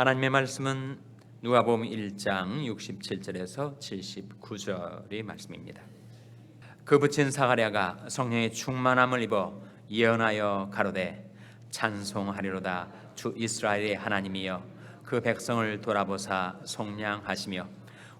하나님의 말씀은 누가복음 1장 67절에서 79절의 말씀입니다. 그 붙인 사가랴가 성령의 충만함을 입어 예언하여 가로되 찬송하리로다 주 이스라엘의 하나님이여 그 백성을 돌아보사 속량하시며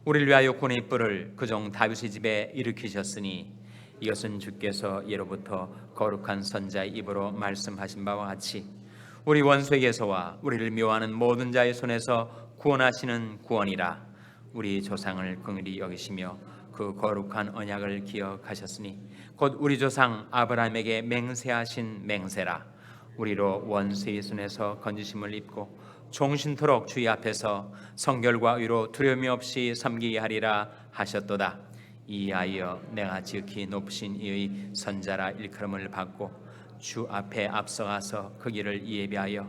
우리를 위하여 군의 뿔을 그종 다윗의 집에 일으키셨으니 이것은 주께서 예로부터 거룩한 선자의 입으로 말씀하신 바와 같이 우리 원수에게서와 우리를 묘하는 모든 자의 손에서 구원하시는 구원이라. 우리 조상을 긍휼히 여기시며 그 거룩한 언약을 기억하셨으니 곧 우리 조상 아브라함에게 맹세하신 맹세라. 우리로 원수의 손에서 건지심을 입고 종신토록 주의 앞에서 성결과 의로 두려움이 없이 섬기게 하리라 하셨도다. 이하여 내가 지극히 높으신 이의 선자라 일컬음을 받고 주 앞에 앞서가서 그 길을 예비하여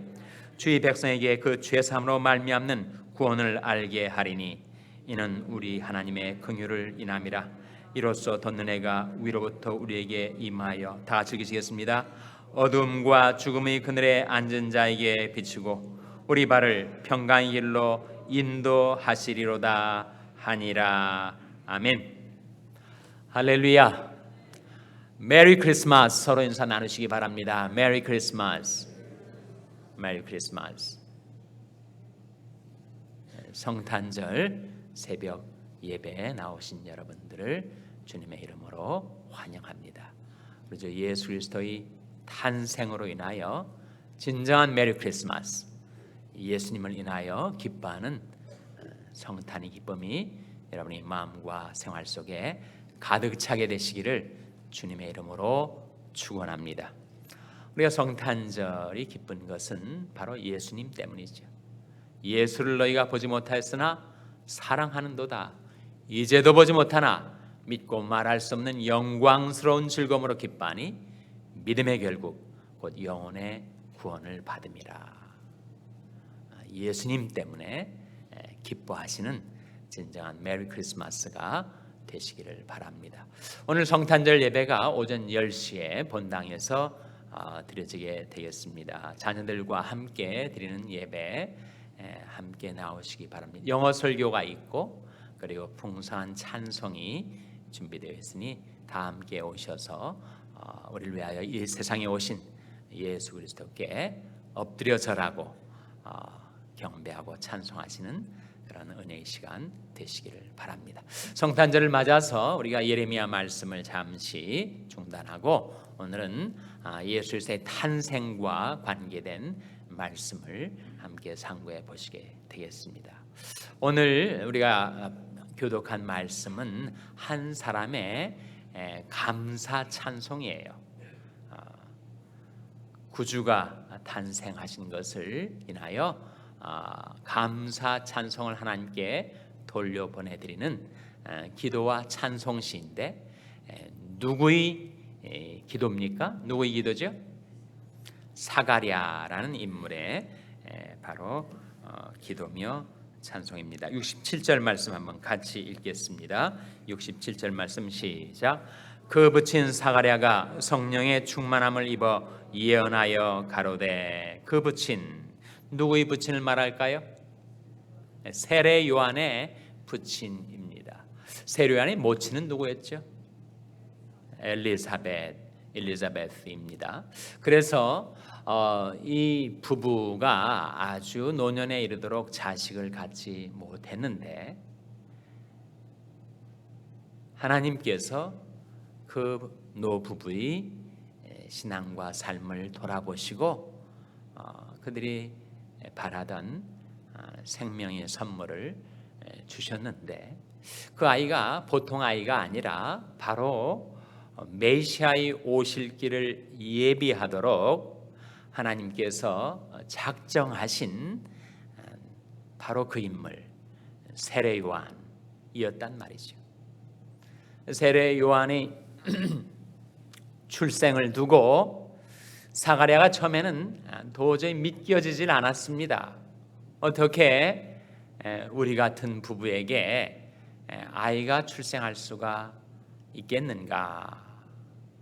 주의 백성에게 그 죄사함으로 말미암는 구원을 알게 하리니 이는 우리 하나님의 긍휼을 인함이라. 이로써 돋는 해가 위로부터 우리에게 임하여 다 즐기시겠습니다. 어둠과 죽음의 그늘에 앉은 자에게 비추고 우리 발을 평강의 길로 인도하시리로다 하니라. 아멘. 할렐루야 메리 크리스마스 서로 인사 나누시기 바랍니다. 메리 크리스마스 메리 크리스마스 성탄절 새벽 예배에 나오신 여러분들을 주님의 이름으로 환영합니다. 그래서 예수 그리스도의 탄생으로 인하여 진정한 메리 크리스마스 예수님을 인하여 기뻐하는 성탄의 기쁨이 여러분의 마음과 생활 속에 가득 차게 되시기를 주님의 이름으로 축원합니다. 우리가 성탄절이 기쁜 것은 바로 예수님 때문이죠. 예수를 너희가 보지 못하였으나 사랑하는도다. 이제도 보지 못하나 믿고 말할 수 없는 영광스러운 즐거움으로 기뻐하니 믿음의 결국 곧 영혼의 구원을 받음이라. 예수님 때문에 기뻐하시는 진정한 메리 크리스마스가 되시기를 바랍니다. 오늘 성탄절 예배가 오전 10시에 본당에서 어, 드려지게 되겠습니다. 자녀들과 함께 드리는 예배 함께 나오시기 바랍니다. 영어 설교가 있고 그리고 풍성한 찬송이 준비되어 있으니 다 함께 오셔서 어, 우리를 위하여 이 세상에 오신 예수 그리스도께 엎드려 절하고 어, 경배하고 찬송하시는 그런 은혜의 시간 되시기를 바랍니다. 성탄절을 맞아서 우리가 예레미야 말씀을 잠시 중단하고 오늘은 아, 예수 그리스도의 탄생과 관계된 말씀을 함께 상고해 보시게 되겠습니다. 오늘 우리가 교독한 말씀은 한 사람의 감사 찬송이에요. 아, 구주가 탄생하신 것을 인하여 아, 감사 찬송을 하나님께 돌려 보내드리는 기도와 찬송 시인데 누구의 기도입니까? 누구의 기도죠? 사가랴라는 인물의 바로 어, 기도며 찬송입니다. 67절 말씀 한번 같이 읽겠습니다. 67절 말씀 시작. 그 붙인 사가랴가 성령의 충만함을 입어 예언하여 가로되 그 붙인 누구의 붙인을 말할까요? 세례 요한의 붙인입니다. 세례 요한의 모친은 누구였죠? 엘리사벳, 엘리자베스입니다. 그래서 어, 이 부부가 아주 노년에 이르도록 자식을 갖지 못했는데 하나님께서 그 노부부의 신앙과 삶을 돌아보시고 어, 그들이 바라던 어, 생명의 선물을 주셨는데 그 아이가 보통 아이가 아니라 바로 메시아의 오실 길을 예비하도록 하나님께서 작정하신 바로 그 인물 세례 요한이었단 말이죠. 세례 요한이 출생을 두고 사가랴가 처음에는 도저히 믿겨지질 않았습니다. 어떻게 우리 같은 부부에게 아이가 출생할 수가 있겠는가?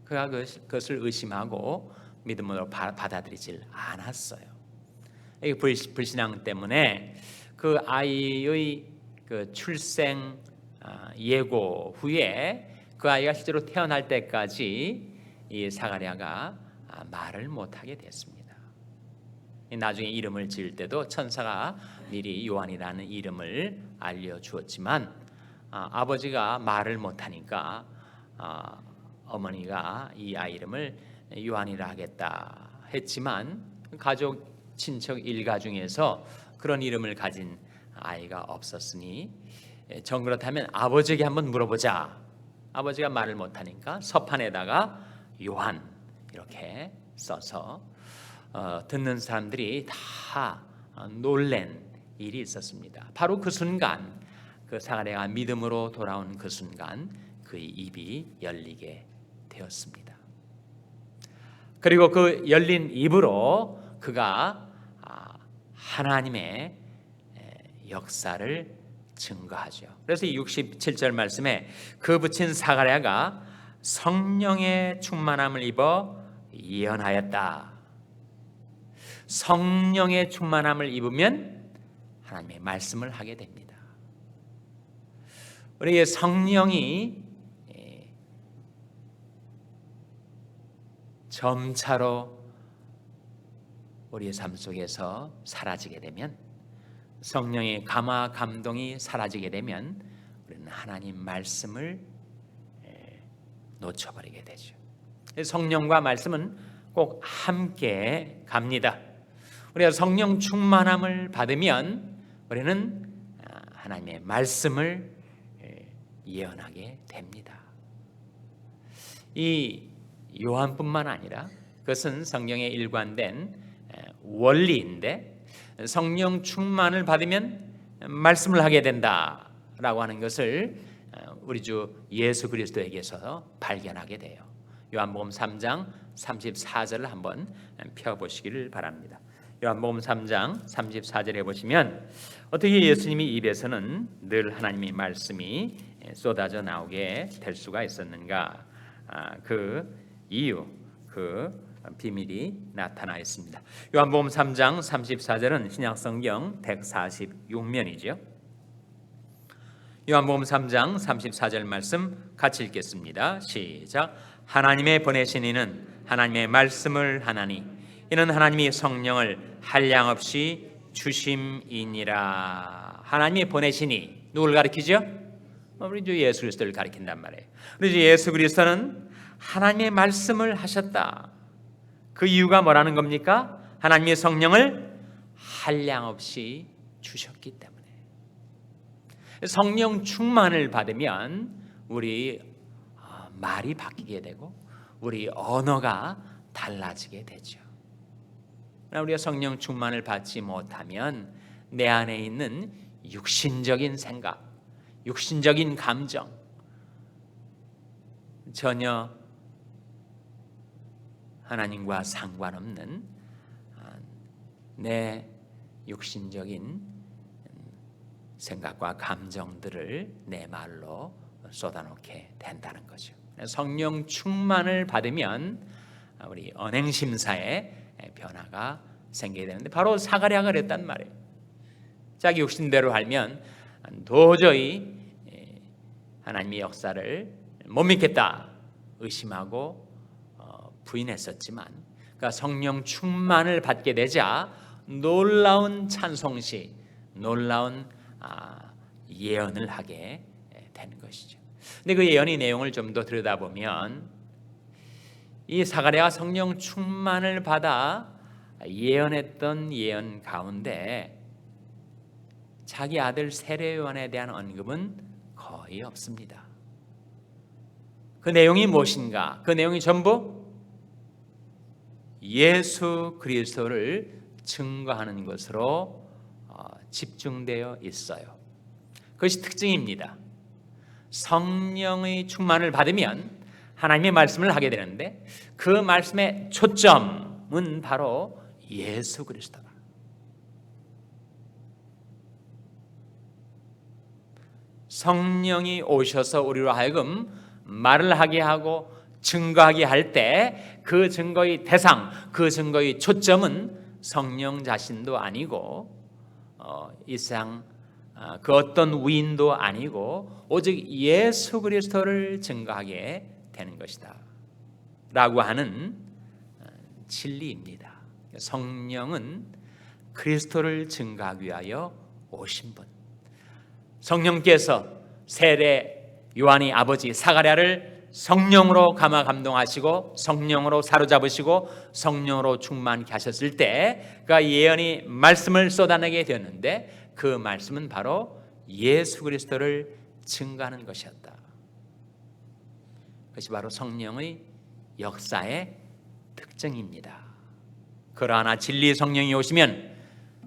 그가 그것을 의심하고 믿음으로 받아들이질 않았어요. 이 불- 불신앙 때문에 그 아이의 그 출생 아, 예고 후에 그 아이가 실제로 태어날 때까지 이 사가랴가 아, 말을 못하게 됐습니다. 나중에 이름을 지을 때도 천사가 미리 요한이라는 이름을 알려 주었지만 아, 버지가 말을 못하니까 아, 어머니가 이 아이 이름을 요한이라 하겠다 했지만 가족 친척 일가 중에서 그런 이름을 가진 아이가 없었으니 예, 정 그렇다면 아버지에게 한번 물어보자. 아버지가 말을 못하니까 서판에다가 요한 이렇게 써서 어, 듣는 사람들이 다 어, 놀란 일이 있었습니다. 바로 그 순간 그 사가랴가 믿음으로 돌아온 그 순간 그의 입이 열리게 되었습니다. 그리고 그 열린 입으로 그가 아, 하나님의 에, 역사를 증거하죠. 그래서 이 67절 말씀에 그 붙인 사가랴가 성령의 충만함을 입어 예언하였다. 성령의 충만함을 입으면 하나님의 말씀을 하게 됩니다. 우리의 성령이 에, 점차로 우리의 삶 속에서 사라지게 되면 성령의 감화 감동이 사라지게 되면 우리는 하나님 말씀을 에, 놓쳐버리게 되죠. 성령과 말씀은 꼭 함께 갑니다. 우리가 성령 충만함을 받으면 우리는 아, 하나님의 말씀을 에, 예언하게 됩니다. 이 요한뿐만 아니라 그것은 성령에 일관된 에, 원리인데 성령 충만을 받으면 말씀을 하게 된다라고 하는 것을 어, 우리 주 예수 그리스도에게서 발견하게 돼요. 요한복음 3장 34절을 한번 펴 보시기를 바랍니다. 요한복음 3장 34절에 보시면 어떻게 예수님이 입에서는 늘 하나님의 말씀이 쏟아져 나오게 될 수가 있었는가? 아, 그 이유, 그 비밀이 나타나 있습니다. 요한복음 3장 34절은 신약성경 146면이죠. 요한복음 3장 34절 말씀 같이 읽겠습니다. 시작. 하나님의 보내신 이는 하나님의 말씀을 하나니 이는 하나님이 성령을 한량 없이 주심이니라. 하나님이 보내시니 누굴 가리키죠? 우리 주 예수 그리스도를 가리킨단 말이에요. 우리 주 예수 그리스도는 하나님의 말씀을 하셨다. 그 이유가 뭐라는 겁니까? 하나님의 성령을 한량 없이 주셨기 때문에. 성령 충만을 받으면 우리 어, 말이 바뀌게 되고 우리 언어가 달라지게 되죠. 우리가 성령 충만을 받지 못하면 내 안에 있는 육신적인 생각, 육신적인 감정 전혀 하나님과 상관없는 아, 내 육신적인 생각과 감정들을 내 말로 쏟아놓게 된다는 거죠. 성령 충만을 받으면 우리 언행 심사에 변화가 생기게 되는데 바로 사가랴가 그랬단 말이에요. 자기 육신대로 알면 도저히 하나님의 역사를 못 믿겠다 의심하고 어, 부인했었지만 그러니까 성령 충만을 받게 되자 놀라운 찬송시, 놀라운 아, 예언을 하게 되는 것이죠. 근데 그 예언의 내용을 좀 더 들여다보면 이 사가랴가 성령 충만을 받아 예언했던 예언 가운데 자기 아들 세례 요한에 대한 언급은 거의 없습니다. 그 내용이 무엇인가? 그 내용이 전부 예수 그리스도를 증거하는 것으로 어, 집중되어 있어요. 그것이 특징입니다. 성령의 충만을 받으면 하나님의 말씀을 하게 되는데 그 말씀의 초점은 바로 예수 그리스도다. 성령이 오셔서 우리로 하여금 말을 하게 하고 증거하게 할 때 그 증거의 대상, 그 증거의 초점은 성령 자신도 아니고 어, 이상 어, 그 어떤 위인도 아니고 오직 예수 그리스도를 증거하게 되는 것이다. 라고 하는 어, 진리입니다. 성령은 그리스도를 증거하기 위하여 오신 분. 성령께서 세례 요한이 아버지 사가랴를 성령으로 감화 감동하시고 성령으로 사로잡으시고 성령으로 충만케 하셨을 때 그가 예언이 말씀을 쏟아내게 되었는데 그 말씀은 바로 예수 그리스도를 증거하는 것이었다. 그것이 바로 성령의 역사의 특징입니다. 그러나 진리 성령이 오시면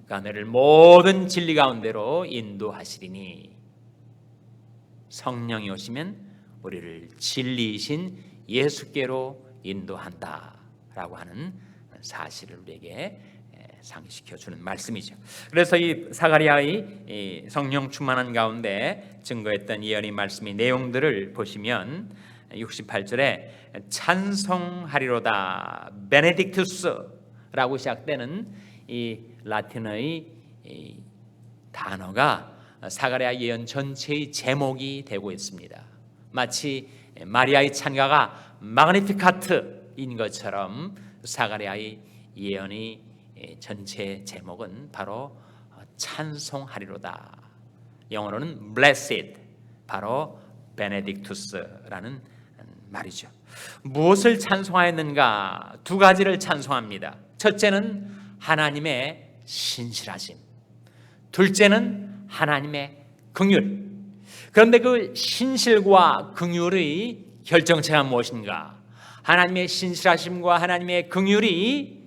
그가 너를 모든 진리 가운데로 인도하시리니 성령이 오시면 우리를 진리이신 예수께로 인도한다라고 하는 사실을 우리에게 상시켜 주는 말씀이죠. 그래서 이 사가리아의 성령 충만한 가운데 증거했던 예언의 말씀의 내용들을 보시면 68절에 찬송하리로다 베네딕투스라고 시작되는 이 라틴어의 이 단어가 사가랴 예언 전체의 제목이 되고 있습니다. 마치 마리아의 찬가가 마그니피카트인 것처럼 사가랴의 예언의 전체 제목은 바로 찬송하리로다. 영어로는 blessed, 바로 베네딕투스라는 말이죠. 무엇을 찬송하였는가? 두 가지를 찬송합니다. 첫째는 하나님의 신실하심. 둘째는 하나님의 긍휼. 그런데 그 신실과 긍휼의 결정체가 무엇인가? 하나님의 신실하심과 하나님의 긍휼이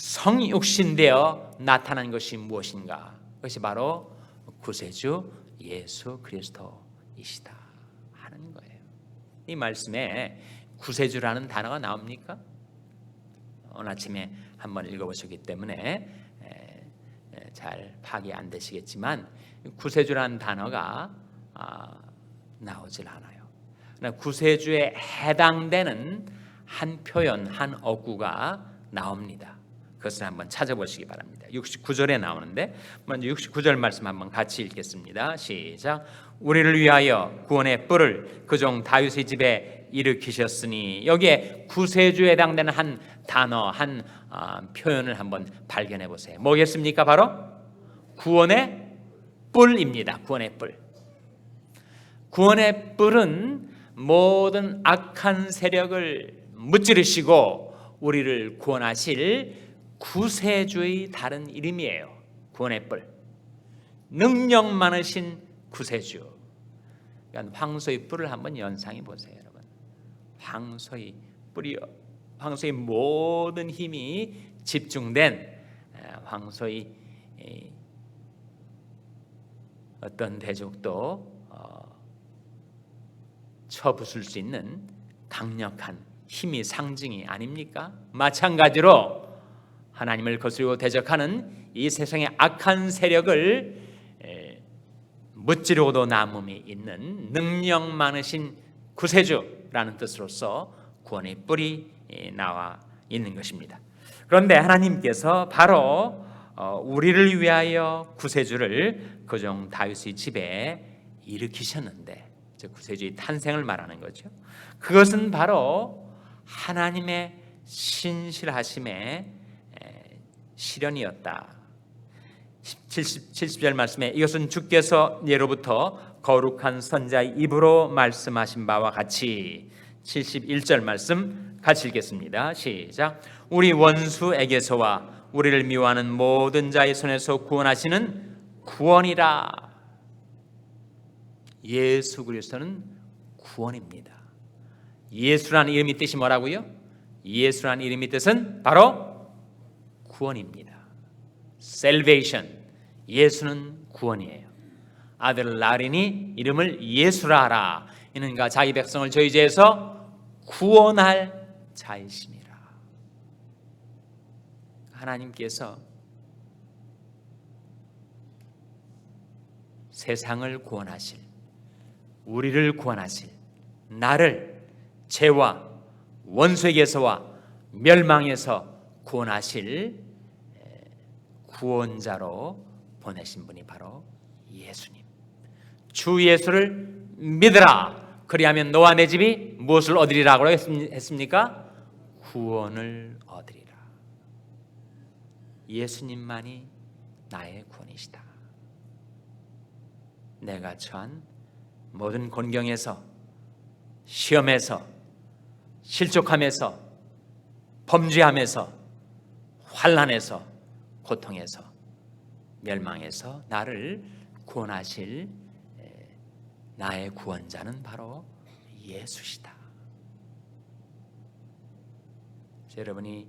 성육신되어 나타난 것이 무엇인가? 그것이 바로 구세주 예수 그리스도이시다 하는 거예요. 이 말씀에 구세주라는 단어가 나옵니까? 오늘 아침에 한번 읽어보셨기 때문에 잘 파악이 안 되시겠지만 구세주라는 단어가 아, 나오질 않아요. 구세주에 해당되는 한 표현, 한 어구가 나옵니다. 그것을 한번 찾아보시기 바랍니다. 69절에 나오는데 먼저 69절 말씀 한번 같이 읽겠습니다. 시작. 우리를 위하여 구원의 뿔을 그 종 다윗의 집에 일으키셨으니 여기에 구세주에 해당되는 한 단어, 한 어, 표현을 한번 발견해 보세요. 뭐겠습니까? 바로 구원의 뿔입니다. 구원의 뿔. 구원의 뿔은 모든 악한 세력을 무찌르시고 우리를 구원하실 구세주의 다른 이름이에요. 구원의 뿔. 능력 많으신 구세주. 그러니까 황소의 뿔을 한번 연상해 보세요, 여러분. 황소의 뿔이 황소의 모든 힘이 집중된 황소의 어떤 대적도 어, 쳐부술 수 있는 강력한 힘이 상징이 아닙니까? 마찬가지로 하나님을 거스르고 대적하는 이 세상의 악한 세력을 무찌르고도 남음이 있는 능력 많으신 구세주라는 뜻으로서 구원의 뿔이 나와 있는 것입니다. 그런데 하나님께서 바로 어, 우리를 위하여 구세주를 그종 다윗의 집에 일으키셨는데 구세주의 탄생을 말하는 거죠. 그것은 바로 하나님의 신실하심의 실현이었다. 70, 70절 말씀에 이것은 주께서 예로부터 거룩한 선자의 입으로 말씀하신 바와 같이 71절 말씀 같이 읽겠습니다. 시작. 우리 원수에게서와 우리를 미워하는 모든 자의 손에서 구원하시는 구원이라. 예수 그리스도는 구원입니다. 예수라는 이름의 뜻이 뭐라고요? 예수라는 이름의 뜻은 바로 구원입니다. salvation. 예수는 구원이에요. 아들 라린이 이름을 예수라 하라. 이는 가 자기 백성을 저희 죄에서 구원할 자이심이라. 하나님께서 세상을 구원하실 우리를 구원하실 나를 죄와 원수에게서와 멸망에서 구원하실 에, 구원자로 보내신 분이 바로 예수님. 주 예수를 믿으라. 그리하면 너와 내 집이 무엇을 얻으리라고 했습니까? 구원을 얻으리라. 예수님만이 나의 구원이시다. 내가 처한 모든 곤경에서 시험에서 실족함에서 범죄함에서 환란에서 고통에서 멸망에서 나를 구원하실 나의 구원자는 바로 예수시다. 여러분이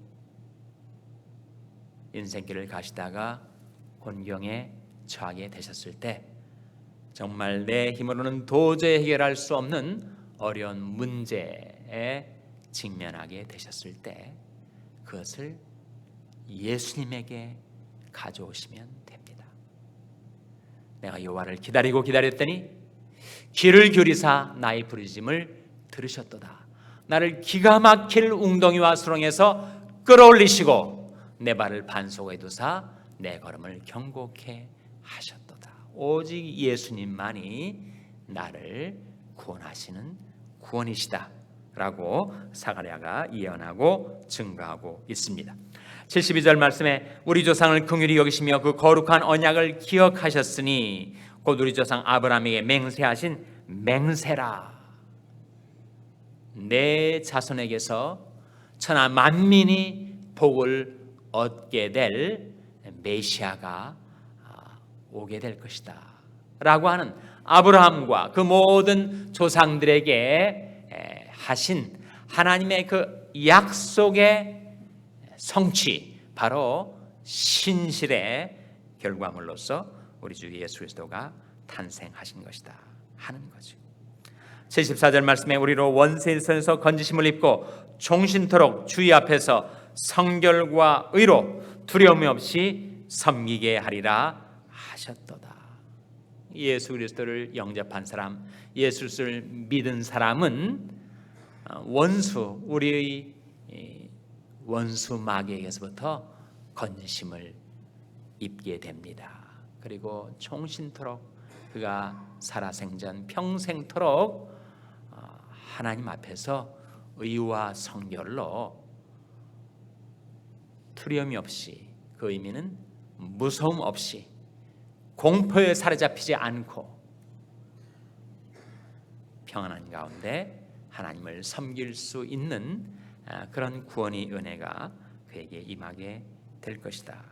인생길을 가시다가 곤경에 처하게 되셨을 때 정말 내 힘으로는 도저히 해결할 수 없는 어려운 문제에 직면하게 되셨을 때 그것을 예수님에게 가져오시면 됩니다. 내가 여호와를 기다리고 기다렸더니 귀를 기울이사 나의 부르심을 들으셨도다. 나를 기가 막힐 웅덩이와 수렁에서 끌어올리시고 내 발을 반석에 두사 내 걸음을 경고케 하셨도다. 오직 예수님만이 나를 구원하시는 구원이시다라고 사가랴가 예언하고 증거하고 있습니다. 72절 말씀에 우리 조상을 긍휼히 여기시며 그 거룩한 언약을 기억하셨으니 곧 우리 조상 아브라함에게 맹세하신 맹세라 내 자손에게서 천하 만민이 복을 얻게 될 메시아가 아, 오게 될 것이다. 라고 하는 아브라함과 그 모든 조상들에게 하신 하나님의 그 약속의 성취 바로 신실의 결과물로서 우리 주 예수 그리스도가 탄생하신 것이다 하는 거죠. 74절 말씀에 우리로 원세일선에서 건지심을 입고 종신토록 주의 앞에서 성결과 의로 두려움 없이 섬기게 하리라 하셨도다. 예수 그리스도를 영접한 사람, 예수를 믿은 사람은 어, 원수 우리의 원수 마귀에게서부터 건심을 입게 됩니다. 그리고 총신토록 그가 살아생전 평생토록 어, 하나님 앞에서 의와 성결로 두려움이 없이 그 의미는 무서움 없이 공포에 사로잡히지 않고 평안한 가운데 하나님을 섬길 수 있는 아, 그런 구원의 은혜가 그에게 임하게 될 것이다.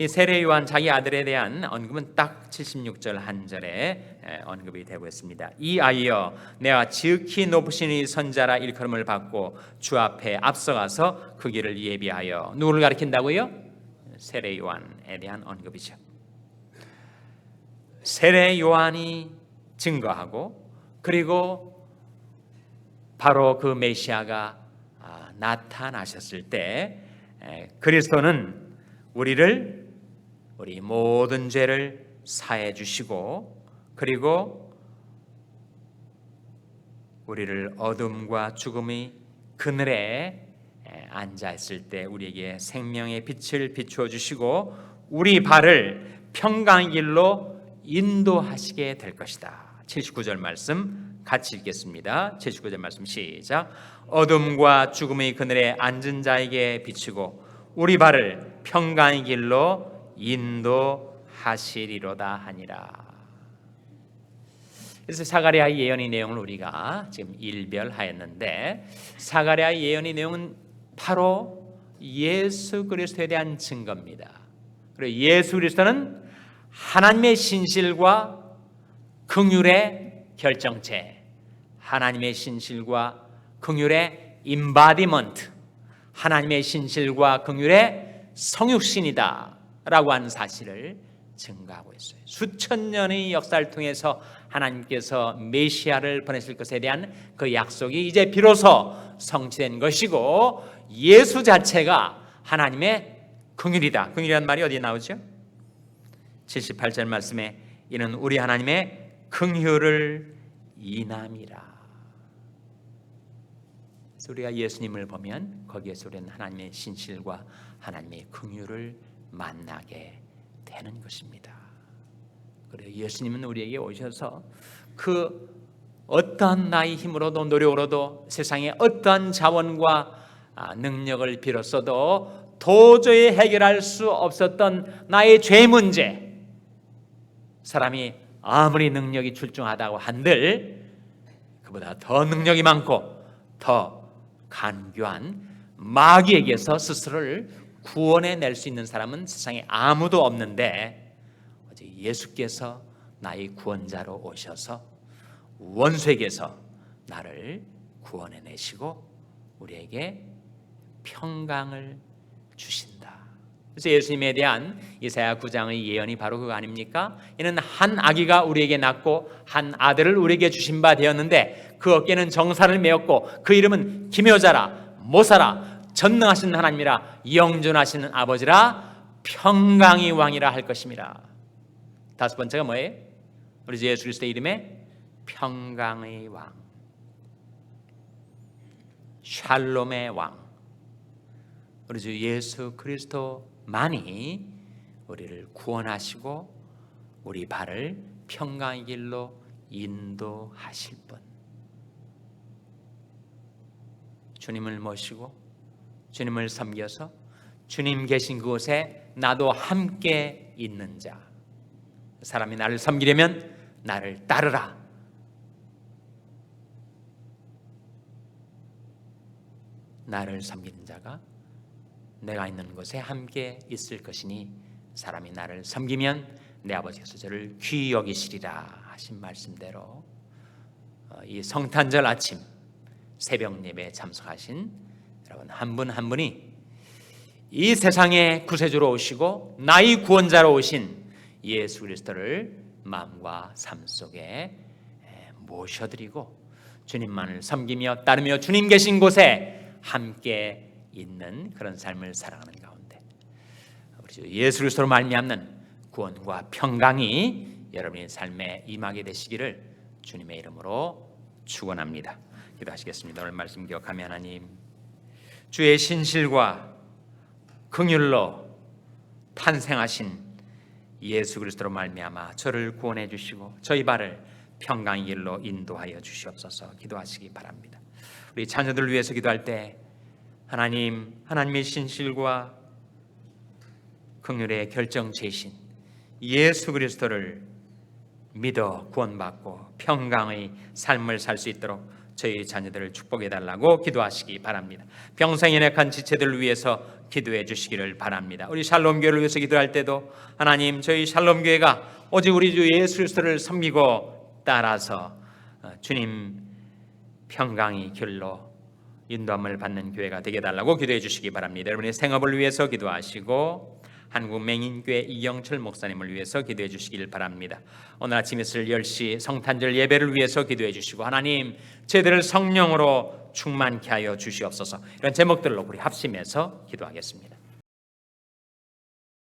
이 세례 요한 자기 아들에 대한 언급은 딱 76절 한 절에 언급이 되고 있습니다. 이 아이여 내가 지극히 높으신 이 선자라 일컬음을 받고 주 앞에 앞서가서 그 길을 예비하여 누구를 가리킨다고요? 세례 요한에 대한 언급이죠. 세례 요한이 증거하고 그리고 바로 그 메시아가 아, 나타나셨을 때 그리스도는 우리를 우리 모든 죄를 사해 주시고 그리고 우리를 어둠과 죽음의 그늘에 앉아 있을 때 우리에게 생명의 빛을 비추어 주시고 우리 발을 평강 길로 인도하시게 될 것이다. 79절 말씀 같이 읽겠습니다. 79절 말씀 시작. 어둠과 죽음의 그늘에 앉은 자에게 비추고 우리 발을 평강의 길로 인도하시리로다 하니라. 그래서 사가랴의 예언의 내용을 우리가 지금 일별하였는데 사가랴의 예언의 내용은 바로 예수 그리스도에 대한 증거입니다. 그리고 예수 그리스도는 하나님의 신실과 긍휼의 결정체, 하나님의 신실과 긍휼의 임바디먼트, 하나님의 신실과 긍휼의 성육신이다라고 하는 사실을 증가하고 있어요. 수천 년의 역사를 통해서 하나님께서 메시아를 보내실 것에 대한 그 약속이 이제 비로소 성취된 것이고 예수 자체가 하나님의 긍휼이다. 긍휼이란 말이 어디에 나오죠? 78절 말씀에 이는 우리 하나님의 긍휼을 인함이라. 우리가 예수님을 보면 거기에서 우리는 하나님의 신실과 하나님의 긍휼을 만나게 되는 것입니다. 그래 예수님은 우리에게 오셔서 그 어떠한 나의 힘으로도 노력으로도 세상의 어떠한 자원과 아, 능력을 빌었어도 도저히 해결할 수 없었던 나의 죄 문제 사람이 아무리 능력이 출중하다고 한들 그보다 더 능력이 많고 더 간교한 마귀에게서 스스로를 구원해 낼 수 있는 사람은 세상에 아무도 없는데 어제 예수께서 나의 구원자로 오셔서 원수에게서 나를 구원해 내시고 우리에게 평강을 주신다. 그래서 예수님에 대한 이사야 9장의 예언이 바로 그거 아닙니까? 이는 한 아기가 우리에게 낳고 한 아들을 우리에게 주신 바 되었는데 그 어깨는 정사를 메었고 그 이름은 기묘자라 모사라 전능하신 하나님이라 영존하시는 아버지라 평강의 왕이라 할 것입니다. 다섯 번째가 뭐예요? 우리 주 예수 그리스도의 이름에 평강의 왕, 샬롬의 왕. 우리 주 예수 그리스도만이 우리를 구원하시고 우리 발을 평강의 길로 인도하실 분. 주님을 모시고 주님을 섬겨서 주님 계신 그곳에 나도 함께 있는 자. 사람이 나를 섬기려면 나를 따르라. 나를 섬기는 자가 내가 있는 곳에 함께 있을 것이니 사람이 나를 섬기면 내 아버지께서 저를 귀히 여기시리라 하신 말씀대로 어, 이 성탄절 아침 새벽 예배에 참석하신 여러분 한분한 분이 이 세상의 구세주로 오시고 나의 구원자로 오신 예수 그리스도를 마음과 삶 속에 모셔드리고 주님만을 섬기며 따르며 주님 계신 곳에 함께 있는 그런 삶을 살아가는 가운데 우리 주 예수 그리스도로 말미암는 구원과 평강이 여러분의 삶에 임하게 되시기를 주님의 이름으로 축원합니다. 기도하시겠습니다. 오늘 말씀 기억하며 하나님 주의 신실과 긍휼로 탄생하신 예수 그리스도로 말미암아 저를 구원해 주시고 저희 발을 평강의 길로 인도하여 주시옵소서 기도하시기 바랍니다. 우리 자녀들 위해서 기도할 때 하나님 하나님의 신실과 긍휼의 결정체이신 예수 그리스도를 믿어 구원받고 평강의 삶을 살 수 있도록 저희 자녀들을 축복해 달라고 기도하시기 바랍니다. 병상 연약한 지체들을 위해서 기도해 주시기를 바랍니다. 우리 샬롬 교회를 위해서 기도할 때도 하나님 저희 샬롬 교회가 오직 우리 주 예수 그리스도를 섬기고 따라서 어, 주님 평강의 길로 인도함을 받는 교회가 되게 달라고 기도해 주시기 바랍니다. 여러분의 생업을 위해서 기도하시고 한국 맹인교회 이영철 목사님을 위해서 기도해 주시길 바랍니다. 오늘 아침 있을 10시 성탄절 예배를 위해서 기도해 주시고 하나님 제들을 성령으로 충만케 하여 주시옵소서. 이런 제목들로 우리 합심해서 기도하겠습니다.